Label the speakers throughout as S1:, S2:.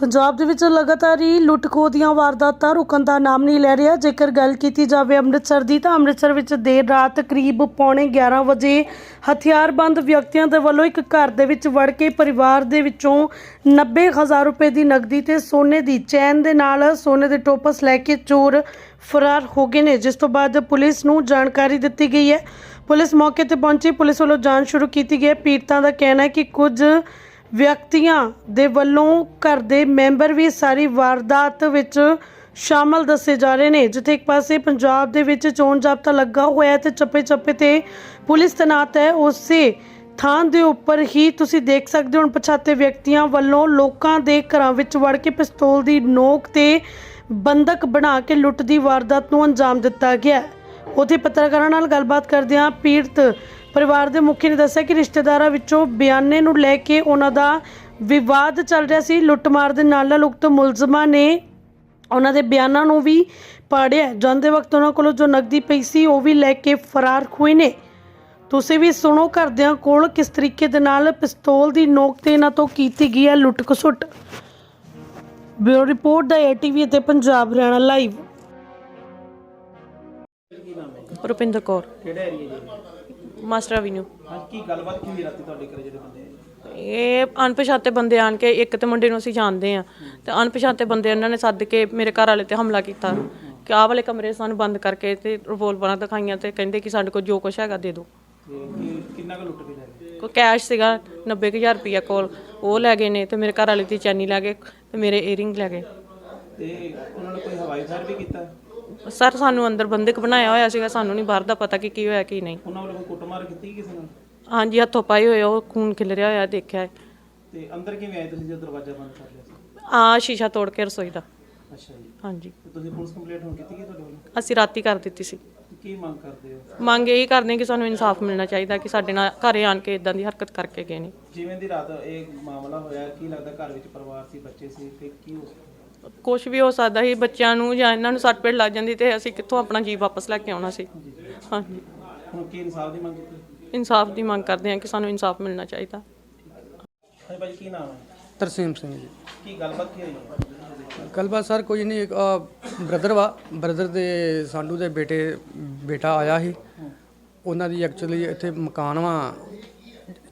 S1: ਪੰਜਾਬ ਦੇ ਵਿੱਚ ਲਗਾਤਾਰ ਹੀ ਲੁੱਟ-ਖੋਹ ਦੀਆਂ ਵਾਰਦਾਤਾਂ ਰੁਕਣ ਦਾ ਨਾਮ ਨਹੀਂ ਲੈ ਰਿਹਾ। ਜੇਕਰ ਗੱਲ ਕੀਤੀ ਜਾਵੇ ਅੰਮ੍ਰਿਤਸਰ ਦੀ, ਤਾਂ ਅੰਮ੍ਰਿਤਸਰ ਵਿੱਚ ਦੇਰ ਰਾਤ ਕਰੀਬ ਪੌਣੇ 11 ਵਜੇ ਹਥਿਆਰਬੰਦ ਵਿਅਕਤੀਆਂ ਦੇ ਵੱਲੋਂ ਇੱਕ ਘਰ ਦੇ ਵਿੱਚ ਵੜ ਕੇ ਪਰਿਵਾਰ ਦੇ ਵਿੱਚੋਂ 90000 ਰੁਪਏ ਦੀ ਨਕਦੀ ਤੇ ਸੋਨੇ ਦੀ ਚੈਨ ਦੇ ਨਾਲ ਸੋਨੇ ਦੇ ਟੋਪਸ ਲੈ ਕੇ ਚੋਰ ਫਰਾਰ ਹੋ ਗਏ ਨੇ, ਜਿਸ ਤੋਂ ਬਾਅਦ ਪੁਲਿਸ ਨੂੰ ਜਾਣਕਾਰੀ ਦਿੱਤੀ ਗਈ ਹੈ। ਪੁਲਿਸ ਮੌਕੇ ਤੇ ਪਹੁੰਚੀ, ਪੁਲਿਸ ਵੱਲੋਂ ਜਾਂਚ ਸ਼ੁਰੂ ਕੀਤੀ ਗਈ ਹੈ। ਪੀੜਤਾਂ ਦਾ ਕਹਿਣਾ ਹੈ ਕਿ ਕੁਝ ਵਿਅਕਤੀਆਂ ਦੇ ਵੱਲੋਂ ਘਰ ਦੇ ਮੈਂਬਰ ਵੀ ਸਾਰੀ ਵਾਰਦਾਤ ਵਿੱਚ ਸ਼ਾਮਲ ਦੱਸੇ ਜਾ ਰਹੇ ਨੇ ਜਿੱਥੇ ਇੱਕ ਪਾਸੇ ਪੰਜਾਬ ਦੇ ਵਿੱਚ ਚੋਣ ਜ਼ਾਬਤਾ ਲੱਗਾ ਹੋਇਆ ਹੈ ਤੇ ਚੱਪੇ ਚੱਪੇ ਤੇ ਪੁਲਿਸ ਤੈਨਾਤ ਹੈ, ਉਸੇ ਥਾਂ ਦੇ ਉੱਪਰ ਹੀ ਤੁਸੀਂ ਦੇਖ ਸਕਦੇ ਹੋ ਪਛਾਤੇ ਵਿਅਕਤੀਆਂ ਵੱਲੋਂ ਲੋਕਾਂ ਦੇ ਘਰਾਂ ਵਿੱਚ ਵੜ ਕੇ ਪਿਸਤੌਲ ਦੀ ਨੋਕ ਤੇ ਬੰਦਕ ਬਣਾ ਕੇ ਲੁੱਟ ਦੀ ਵਾਰਦਾਤ ਨੂੰ ਅੰਜਾਮ ਦਿੱਤਾ ਗਿਆ ਹੈ। ਉੱਥੇ ਪੱਤਰਕਾਰਾਂ ਨਾਲ ਗੱਲਬਾਤ ਕਰਦਿਆਂ ਪੀੜਤ ਪਰਿਵਾਰ ਦੇ ਮੁਖੀ ਨੇ ਦੱਸਿਆ ਕਿ ਰਿਸ਼ਤੇਦਾਰਾਂ ਵਿੱਚੋਂ ਬਿਆਨੇ ਨੂੰ ਲੈ ਕੇ ਉਹਨਾਂ ਦਾ ਵਿਵਾਦ ਚੱਲ ਰਿਹਾ ਸੀ। ਲੁੱਟਮਾਰ ਦੇ ਨਾਲ ਨਾਲ ਉਕਤ ਮੁਲਜ਼ਮਾਂ ਨੇ ਉਹਨਾਂ ਦੇ ਬਿਆਨਾਂ ਨੂੰ ਵੀ ਪਾੜਿਆ ਜਾਂਦੇ ਵਕਤ ਉਹਨਾਂ ਕੋਲੋਂ ਜੋ ਨਕਦੀ ਪਈ ਸੀ ਉਹ ਵੀ ਲੈ ਕੇ ਫਰਾਰ ਹੋਏ ਨੇ। ਤੁਸੀਂ ਵੀ ਸੁਣੋ ਘਰਦਿਆਂ ਕੋਲ ਕਿਸ ਤਰੀਕੇ ਦੇ ਨਾਲ ਪਿਸਤੌਲ ਦੀ ਨੋਕ ਤੇ ਇਹਨਾਂ ਤੋਂ ਕੀਤੀ ਗਈ ਹੈ ਲੁੱਟ ਖਸੁੱਟ ਬਿਊਰੋ ਰਿਪੋਰਟ ਦਾ ਏਟੀਵੀ ਅਤੇ ਪੰਜਾਬ ਹਰਿਆਣਾ ਲਾਈਵ।
S2: ਰੁਪਿੰਦਰ ਕੌਰ।
S3: ਕਿਹੜਾ ਏਰੀਆ ਜੀ?
S2: ਮਾਸਟਰ ਅਵੀਨਿਊ
S3: ਕੀ ਗੱਲਬਾਤ ਕੀ ਹੋਈ ਰਾਤੀ ਤੁਹਾਡੇ ਘਰੇ ਜਿਹੜੇ ਬੰਦੇ?
S2: ਇਹ ਅਣਪਛਾਤੇ ਬੰਦੇ ਆਣ ਕੇ ਇੱਕ ਤੇ ਮੁੰਡੇ ਨੂੰ ਅਸੀਂ ਜਾਣਦੇ ਆ ਤੇ ਅਣਪਛਾਤੇ ਬੰਦੇ ਉਹਨਾਂ ਨੇ ਸੱਦ ਕੇ ਮੇਰੇ ਘਰ ਵਾਲੇ ਤੇ ਹਮਲਾ ਕੀਤਾ ਕਿ ਆਹ ਵਾਲੇ ਕਮਰੇ ਸਾਨੂੰ ਬੰਦ ਕਰਕੇ ਤੇ ਰਿਵੋਲਵਰਾਂ ਦਿਖਾਈਆਂ ਤੇ ਕਹਿੰਦੇ ਕਿ ਸਾਡੇ ਕੋਲ ਜੋ ਕੁਛ ਹੈਗਾ ਦੇ ਦਿਓ।
S3: ਕੀ ਕਿੰਨਾ ਕੁ ਲੁੱਟ ਕੇ ਲੈ ਗਏ?
S2: ਕੋਈ ਕੈਸ਼ ਸੀਗਾ 90000 ਰੁਪਇਆ ਕੋਲ ਉਹ ਲੈ ਗਏ ਨੇ ਤੇ ਮੇਰੇ ਘਰ ਵਾਲੇ ਦੀ ਚੈਨੀ ਲੈ ਗਏ ਤੇ ਮੇਰੇ ਏਅਰਿੰਗ ਲੈ ਗਏ।
S3: ਤੇ ਉਹਨਾਂ ਨੇ ਕੋਈ ਹਵਾਈ ਫਾਇਰ ਵੀ ਕੀਤਾ?
S2: ਸਰ ਸਾਨੂੰ ਅੰਦਰ ਬੰਦਕ ਬਣਾਇਆ ਹੋਇਆ ਸੀਗਾ ਸਾਨੂੰ ਨਹੀਂ ਬਾਹਰ ਦਾ ਪਤਾ ਕਿ ਕੀ ਹੋਇਆ ਕੀ ਨਹੀਂ।
S3: ਉਹਨਾਂ ਵੱਲੋਂ ਕੋਈ ਕੁੱਟਮਾਰ ਕੀਤੀ ਕਿਸੇ ਨਾਲ?
S2: ਹਾਂਜੀ ਹੱਥੋਂ ਪਾਏ ਹੋਏ ਉਹ ਖੂਨ ਖਿਲ ਰਿਹਾ ਹੋਇਆ ਦੇਖਿਆ ਹੈ।
S3: ਤੇ ਅੰਦਰ ਕਿਵੇਂ ਆਏ ਤੁਸੀਂ ਜਦੋਂ ਦਰਵਾਜ਼ਾ ਬੰਦ ਕਰ ਲਿਆ ਸੀ?
S2: ਆਹ ਸ਼ੀਸ਼ਾ ਤੋੜ ਕੇ ਰਸੋਈ ਦਾ।
S3: ਅੱਛਾ ਜੀ।
S2: ਹਾਂਜੀ।
S3: ਤੇ ਤੁਸੀਂ ਪੁਲਿਸ ਕੰਪਲੇਂਟ ਹੁਣ ਕੀਤੀ ਗਈ ਤੁਹਾਡੇ ਵੱਲੋਂ?
S2: ਅਸੀਂ ਰਾਤੀ ਕਰ ਦਿੱਤੀ ਸੀ।
S3: ਕੀ ਮੰਗ ਕਰਦੇ ਹੋ?
S2: ਮੰਗ ਇਹੀ ਕਰਦੇ ਹਾਂ ਕਿ ਸਾਨੂੰ ਇਨਸਾਫ ਮਿਲਣਾ ਚਾਹੀਦਾ ਕਿ ਸਾਡੇ ਨਾਲ ਘਰੇ ਆਣ ਕੇ ਇਦਾਂ ਦੀ ਹਰਕਤ ਕਰਕੇ ਗਏ ਨੇ।
S3: ਜਿਵੇਂ ਦੀ ਰਾਤ ਇਹ ਮਾਮਲਾ ਹੋਇਆ ਕੀ ਲੱਗਦਾ ਘਰ ਵਿੱਚ ਪਰਿਵਾਰ ਸੀ ਬੱਚੇ ਸੀ ਤੇ ਕੀ ਹੋ ਸਕਦਾ?
S2: ਕੁਝ ਵੀ ਹੋ ਸਕਦਾ ਸੀ ਬੱਚਿਆਂ ਨੂੰ ਜਾਂ ਇਹਨਾਂ ਨੂੰ ਸੱਟ ਪੇਟ ਲੱਗ ਜਾਂਦੀ ਤੇ ਅਸੀਂ ਕਿੱਥੋਂ ਆਪਣਾ ਜੀਵ ਵਾਪਸ ਲੈ ਕੇ ਆਉਣਾ ਸੀ। ਹਾਂਜੀ।
S3: ਹੁਣ ਕੀ ਇਨਸਾਫ ਦੀ ਮੰਗ ਕੀਤੀ
S2: ਇਨਸਾਫ ਦੀ ਮੰਗ ਕਰਦੇ ਹਾਂ ਕਿ ਸਾਨੂੰ ਇਨਸਾਫ ਮਿਲਣਾ ਚਾਹੀਦਾ।
S3: ਹਾਂਜੀ ਭਾਈ ਕੀ ਨਾਮ ਹੈ?
S4: ਤਰਸੀਮ ਸਿੰਘ ਜੀ।
S3: ਕੀ ਗੱਲਬਾਤ ਕੀ ਹੋਈ?
S4: ਗੱਲਬਾਤ ਸਰ ਕੋਈ ਨਹੀਂ ਇੱਕ ਬ੍ਰਦਰ ਵਾ ਬ੍ਰਦਰ ਦੇ ਸਾਡੂ ਦੇ ਬੇਟੇ ਬੇਟਾ ਆਇਆ ਸੀ। ਉਹਨਾਂ ਦੀ ਐਕਚੁਅਲੀ ਇੱਥੇ ਮਕਾਨ ਵਾ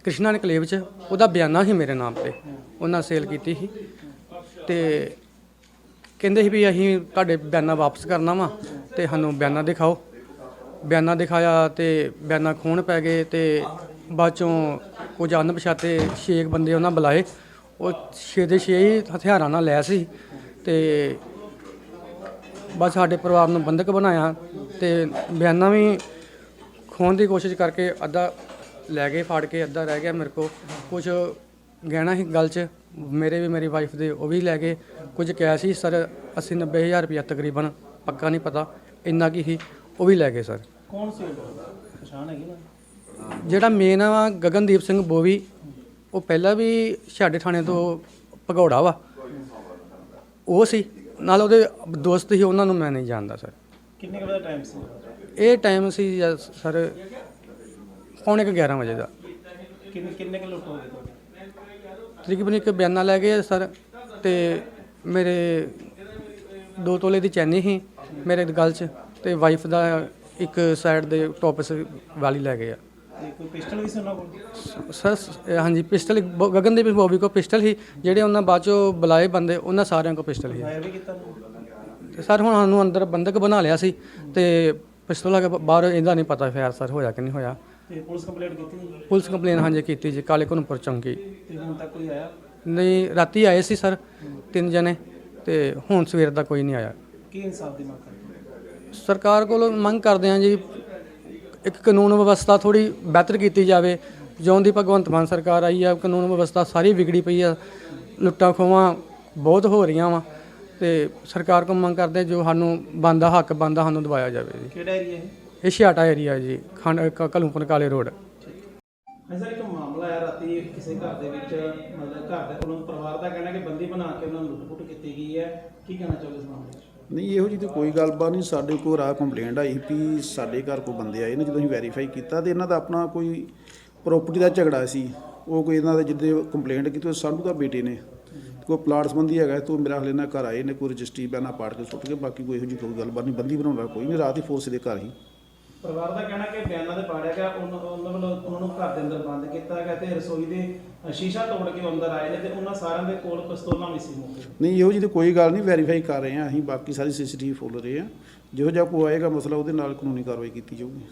S4: ਕ੍ਰਿਸ਼ਨਾ ਨਿਕਲੇਵ ਚ ਉਹਦਾ ਬਿਆਨਾ ਸੀ ਮੇਰੇ ਨਾਮ ਤੇ। ਉਹਨਾਂ ਸੇਲ ਕੀਤੀ ਸੀ। ਤੇ ਕਹਿੰਦੇ ਸੀ ਵੀ ਅਸੀਂ ਤੁਹਾਡੇ ਬਿਆਨਾ ਵਾਪਸ ਕਰਨਾ ਵਾ ਤੇ ਸਾਨੂੰ ਬਿਆਨਾ ਦਿਖਾਓ। ਬਿਆਨਾ ਦਿਖਾਇਆ ਤੇ ਬਿਆਨਾ ਖੂਨ ਪੈ ਗਏ ਤੇ ਬਾਅਦ ਚੋਂ ਕੁਝ ਅਣਪਛਾਤੇ ਛੇ ਕੁ ਬੰਦੇ ਉਹਨਾਂ ਬੁਲਾਏ। ਉਹ ਛੇ ਦੇ ਛੇ ਹੀ ਹਥਿਆਰਾਂ ਨਾਲ ਲੈ ਸੀ ਤੇ ਬਸ ਸਾਡੇ ਪਰਿਵਾਰ ਨੂੰ ਬੰਦਕ ਬਣਾਇਆ ਤੇ ਬਿਆਨਾ ਵੀ ਖੋਣ ਦੀ ਕੋਸ਼ਿਸ਼ ਕਰਕੇ ਅੱਧਾ ਲੈ ਗਏ, ਫਾੜ ਕੇ ਅੱਧਾ ਰਹਿ ਗਿਆ ਮੇਰੇ ਕੋ ਕੁਝ ਗਹਿਣਾ ਸੀ ਗੱਲ 'ਚ ਮੇਰੇ ਵੀ ਮੇਰੀ ਵਾਈਫ ਦੇ ਉਹ ਵੀ ਲੈ ਗਏ। ਕੁਝ ਕੈਸ਼ ਸੀ ਸਰ 80 90 ਹਜ਼ਾਰ ਰੁਪਇਆ ਤਕਰੀਬਨ ਪੱਕਾ ਨਹੀਂ ਪਤਾ ਇੰਨਾ ਕੀ ਸੀ ਉਹ ਵੀ ਲੈ ਗਏ ਸਰ।
S3: ਕੌਣ ਸੀ ਉਹ? ਪਛਾਣ ਹੈਗੀ ਨਾ?
S4: ਜਿਹੜਾ ਮੇਨ ਆ ਗਗਨਦੀਪ ਸਿੰਘ ਬੋਵੀ ਉਹ ਪਹਿਲਾਂ ਵੀ ਸਾਡੇ ਥਾਣੇ ਤੋਂ ਭਗੌੜਾ ਵਾ। ਉਹ ਸੀ। ਨਾਲ ਉਹਦੇ ਦੋਸਤ ਸੀ ਉਹਨਾਂ ਨੂੰ ਮੈਂ ਨਹੀਂ ਜਾਣਦਾ ਸਰ।
S3: ਕਿੰਨੇ ਕੁ ਵਜੇ ਟਾਈਮ ਸੀ?
S4: ਇਹ ਟਾਈਮ ਸੀ ਸਰ ਪੌਣੇ ਕੁ 11 ਵਜੇ ਦਾ।
S3: ਕਿੰਨੇ ਕਿੰਨੇ ਕੁ ਲੁੱਟ ਹੋ ਗਏ ਤੁਹਾਡੇ?
S4: ਤਕਰੀਬਨ ਇੱਕ ਬਿਆਨਾ ਲੈ ਗਏ ਸਰ ਤੇ ਮੇਰੇ ਦੋ ਤੋਲੇ ਦੀ ਚੈਨੀ ਸੀ ਮੇਰੇ ਗਲ 'ਚ ਤੇ ਵਾਈਫ ਦਾ ਇੱਕ ਸਾਈਡ ਦੇ ਟੋਪਸ ਵਾਲੀ ਲੈ ਗਏ ਆ।
S3: ਕੋਈ ਪਿਸਟਲ ਵੀ ਸੀ ਉਹਨਾਂ ਕੋਲ?
S4: ਸਰ ਹਾਂਜੀ ਪਿਸਟਲ ਬ- ਗਗਨਦੀਪ ਬੋਬੀ ਕੋ ਪਿਸਟਲ ਸੀ ਜਿਹੜੇ ਉਹਨਾਂ ਬਾਅਦ ਚੋਂ ਬੁਲਾਏ ਬੰਦੇ ਉਹਨਾਂ ਸਾਰਿਆਂ ਕੋ ਪਿਸਟਲ ਸੀ।
S3: ਫਾਇਰ ਵੀ ਕੀਤਾ ਉਹਨੇ?
S4: ਤੇ ਸਰ ਹੁਣ ਸਾਨੂੰ ਅੰਦਰ ਬੰਦਕ ਬਣਾ ਲਿਆ ਸੀ ਤੇ ਪਿਸਤੌਲ ਆ ਬਾਹਰ ਇਹਦਾ ਨਹੀਂ ਪਤਾ ਫੈਰ ਸਰ ਹੋਇਆ ਕਿ ਨਹੀਂ ਹੋਇਆ।
S3: ਤੇ ਪੁਲਿਸ ਕੰਪਲੇਂਟ ਕੀਤੀ ਜੀ?
S4: ਪੁਲਿਸ ਕੰਪਲੇਨ ਹਾਂਜੀ ਕੀਤੀ ਜੀ ਕਾਲੇ ਕੋਨਪੁਰ ਚੌਂਕੀ।
S3: ਤੇ ਹੁਣ ਤੱਕ ਕੋਈ ਆਇਆ?
S4: ਨਹੀਂ ਰਾਤੀ ਆਏ ਸੀ ਸਰ ਤਿੰਨ ਜਣੇ ਤੇ ਹੁਣ ਸਵੇਰ ਦਾ ਕੋਈ ਨਹੀਂ ਆਇਆ।
S3: ਕੀ ਇਨਸਾਫ ਦੀ ਮੰਗ ਕਰਦੇ ਹੋ?
S4: ਸਰਕਾਰ ਕੋਲੋਂ ਮੰਗ ਕਰਦੇ ਹਾਂ ਜੀ ਇੱਕ ਕਾਨੂੰਨ ਵਿਵਸਥਾ ਥੋੜੀ ਬਿਹਤਰ ਕੀਤੀ ਜਾਵੇ। ਜਿਉਂ ਦੀ ਭਗਵੰਤ ਮਾਨ ਸਰਕਾਰ ਆਈ ਆ ਕਾਨੂੰਨ ਵਿਵਸਥਾ ਸਾਰੀ ਵਿਗੜੀ ਪਈ ਆ ਲੁੱਟਾਂ ਖੋਵਾਂ ਬਹੁਤ ਹੋ ਰਹੀਆਂ ਵਾ। ਤੇ ਸਰਕਾਰ ਕੋਲ ਮੰਗ ਕਰਦੇ ਜੋ ਸਾਨੂੰ ਬੰਦਾ ਹੱਕ ਬੰਦਾ ਸਾਨੂੰ ਦਵਾਇਆ ਜਾਵੇ ਜੀ।
S3: ਕਿਹੜਾ ਏਰੀਆ ਹੈ?
S4: ਇਹ ਛਿਆਟਾ ਏਰੀਆ ਜੀ ਖੰਡ ਕਲੂਪਨ ਕਾਲੇ ਰੋਡ।
S3: ਹਾਂ ਸਰ ਇੱਕ ਮਾਮਲਾ ਆਇਆ ਰਾਤੀ ਕਿਸੇ ਘਰ ਦੇ ਵਿੱਚ ਮਤਲਬ ਘਰ ਦੇ ਕੋਲੋਂ ਪਰਿਵਾਰ ਦਾ ਕਹਿਣਾ ਕਿ ਬੰਦੀ ਬਣਾ ਕੇ ਉਹਨਾਂ ਨੂੰ ਲੁੱਟ-ਪੁੱਟ ਕੀਤੀ ਗਈ ਹੈ। ਕੀ ਕਹਿਣਾ ਚਾਹੋਗੇ ਇਸ ਮਾਮਲੇ 'ਚ?
S5: ਨਹੀਂ ਇਹੋ ਜਿਹੀ ਤਾਂ ਕੋਈ ਗੱਲਬਾਤ ਨਹੀਂ। ਸਾਡੇ ਕੋਲ ਰਾਹ ਕੰਪਲੇਂਟ ਆਈ ਵੀ ਸਾਡੇ ਘਰ ਕੋ ਬੰਦੇ ਆਏ ਨੇ ਜਦੋਂ ਅਸੀਂ ਵੈਰੀਫਾਈ ਕੀਤਾ ਤੇ ਇਹਨਾਂ ਦਾ ਆਪਣਾ ਕੋਈ ਪ੍ਰਾਪਰਟੀ ਦਾ ਝਗੜਾ ਸੀ। ਉਹ ਕੋਈ ਇਹਨਾਂ ਦੇ ਜਿੱਦੇ ਕੰਪਲੇਂਟ ਕੀਤੀ ਉਹ ਸੰਧੂ ਦਾ ਬੇਟੇ ਨੇ। ਕੋਈ ਪਲਾਟ ਸੰਬੰਧੀ ਹੈਗਾ ਤੋਂ ਮੇਰਾ ਹਲੇ ਨਾ ਘਰ ਆਏ ਨੇ ਕੋਈ ਰਜਿਸਟਰੀ ਬਿਆਨਾ ਪਾੜ ਕੇ ਸੁੱਟ ਕੇ ਬਾਕੀ ਕੋਈ ਇਹੋ ਜਿਹੀ ਕੋਈ ਗੱਲਬਾਤ ਨਹੀਂ। ਬੰਦੀ ਬਣਾਉਣ ਕੋਈ ਨਹੀਂ ਰਾਤ ਹੀ ਫੋਰਸ ਦੇ ਘਰ ਹੀ।
S3: ਪਰਿਵਾਰ ਦਾ ਕਹਿਣਾ ਕਿ ਬਿਆਨਾਂ ਦੇ ਪਾੜਿਆ ਗਿਆ ਉਹਨਾਂ ਉਹਨਾਂ ਵੱਲੋਂ ਉਹਨਾਂ ਨੂੰ ਘਰ ਦੇ ਅੰਦਰ ਬੰਦ ਕੀਤਾ ਗਿਆ ਤੇ ਰਸੋਈ ਦੇ ਸ਼ੀਸ਼ਾ ਤੋੜ ਕੇ ਉਹ ਅੰਦਰ ਆਏ ਨੇ ਤੇ ਉਹਨਾਂ ਸਾਰਿਆਂ ਦੇ ਕੋਲ ਪਿਸਤੌਲਾਂ ਵੀ ਸੀ ਮੌਕੇ
S5: ਨਹੀਂ, ਇਹੋ ਜਿਹੀ ਤਾਂ ਕੋਈ ਗੱਲ ਨਹੀਂ, ਵੈਰੀਫਾਈ ਕਰ ਰਹੇ ਹਾਂ ਅਸੀਂ, ਬਾਕੀ ਸਾਰੀ ਸੀਸੀਟੀਵੀ ਫੁੱਲ ਰਹੇ ਹਾਂ। ਜਿਹੋ ਜਿਹਾ ਕੋਈ ਆਏਗਾ ਮਸਲਾ ਉਹਦੇ ਨਾਲ ਕਾਨੂੰਨੀ ਕਾਰਵਾਈ ਕੀਤੀ ਜਾਊਗੀ।